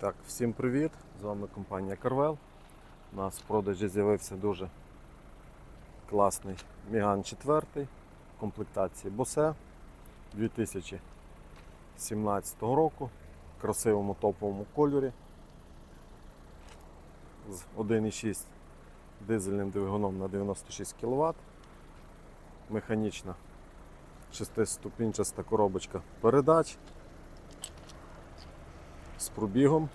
Так, всім привіт! З вами компанія Carvel. У нас в продажі з'явився дуже класний Міган 4 в комплектації Bose 2017 року в красивому топовому кольорі з 1,6 дизельним двигуном на 96 кВт. Механічна шестиступінчаста коробочка передач з пробігом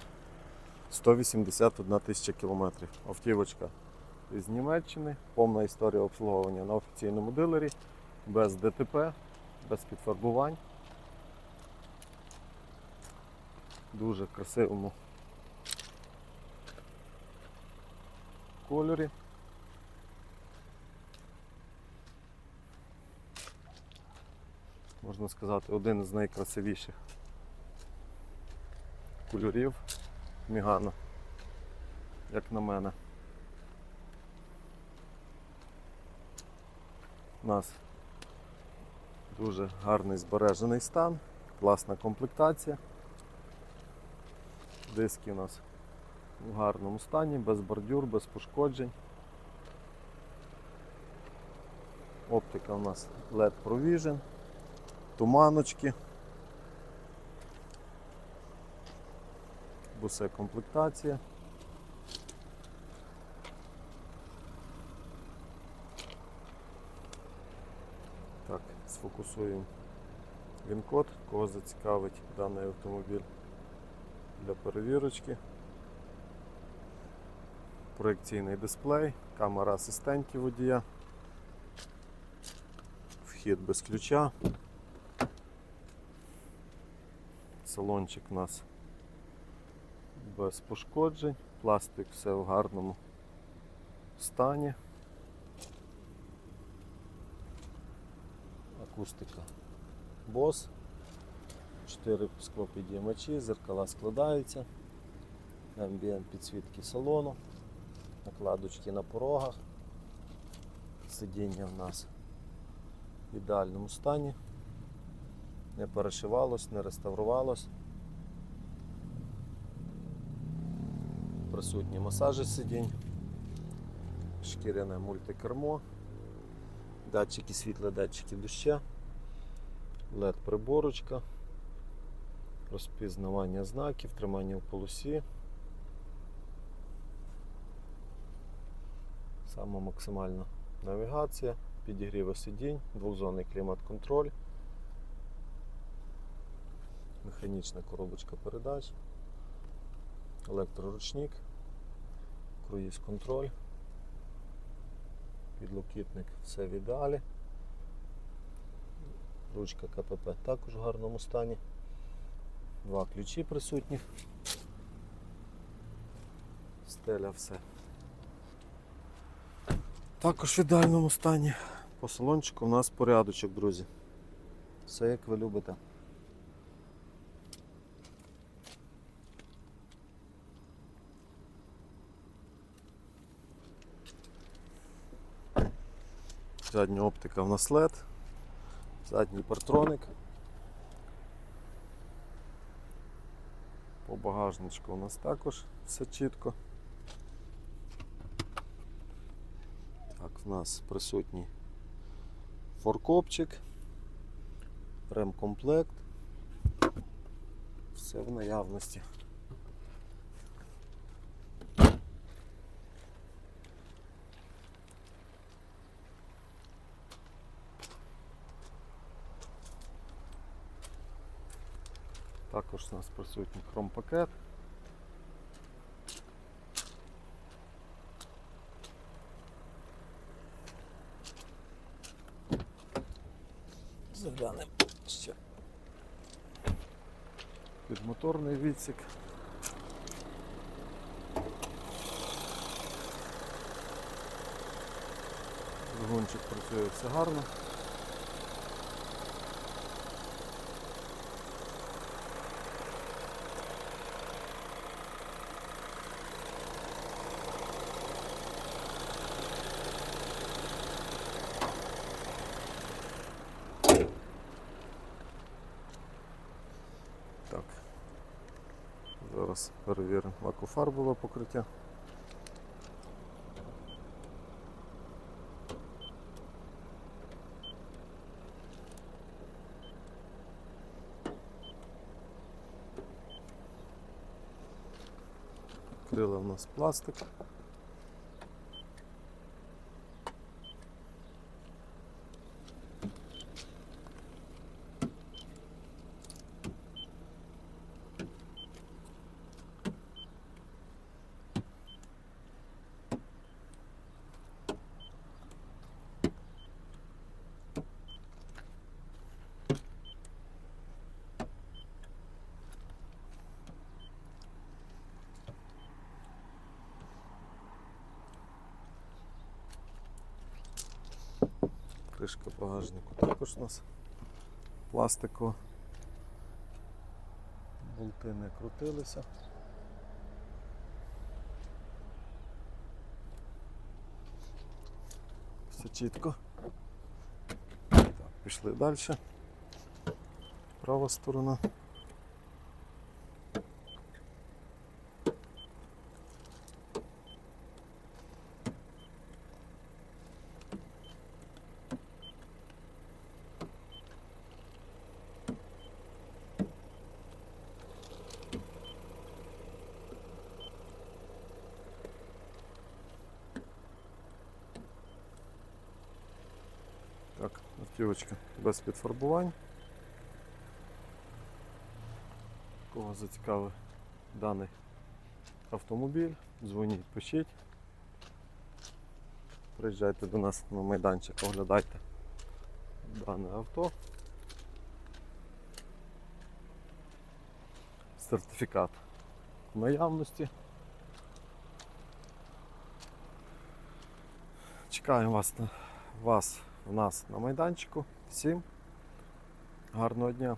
181 тисяча кілометрів. Автівочка із Німеччини, повна історія обслуговування на офіційному дилері, без ДТП, без підфарбувань. Дуже красивому кольорі. Можна сказати, один з найкрасивіших кольорів Мігана, як на мене. У нас дуже гарний збережений стан, класна комплектація. Диски у нас в гарному стані, без бордюр, без пошкоджень. Оптика у нас LED Provision, туманочки. Бусе комплектація. Так, сфокусуємо він-код, кого зацікавить даний автомобіль для перевірочки. Проекційний дисплей, камера асистентів водія, вхід без ключа. Салончик у нас без пошкоджень, пластик все в гарному стані. Акустика Bose, 4 склопідіймачі, зеркала складаються, амбієнт підсвітки салону, накладочки на порогах, сидіння в нас в ідеальному стані, не перешивалось, не реставрувалось. Присутні масажі сидінь, шкіряне мультикермо, датчики світла, датчики доща, LED приборочка, розпізнавання знаків, тримання в полосі. Сама максимальна навігація, підігріви сидінь, двохзонний клімат-контроль, механічна коробочка передач електроручник, круїз контроль, підлокітник все в ідеалі. Ручка КПП також в гарному стані. Два ключі присутні. Стеля все. Також в ідеальному стані. По салончику у нас порядочок, друзі. Все як ви любите. Задня оптика в нас LED, задній партроник. По багажничку у нас також все чітко. Так, в нас присутній форкопчик, ремкомплект. Все в наявності. Також у нас присутній хромпакет. Заглянемо ще підмоторний відсік. Двигунчик працює все гарно. Зараз перевіримо лакофарбове покриття. Крила в нас пластик. Кришка багажнику також у нас пластикова. Болти не крутилися. Все чітко. Так, пішли далі. Права сторона. Так, автівочка без підфарбувань. Кого зацікавив даний автомобіль, дзвоніть, пишіть. Приїжджайте до нас на майданчик, оглядайте дане авто. Сертифікат наявності. Чекаємо вас на вас у нас на майданчику. Всім гарного дня!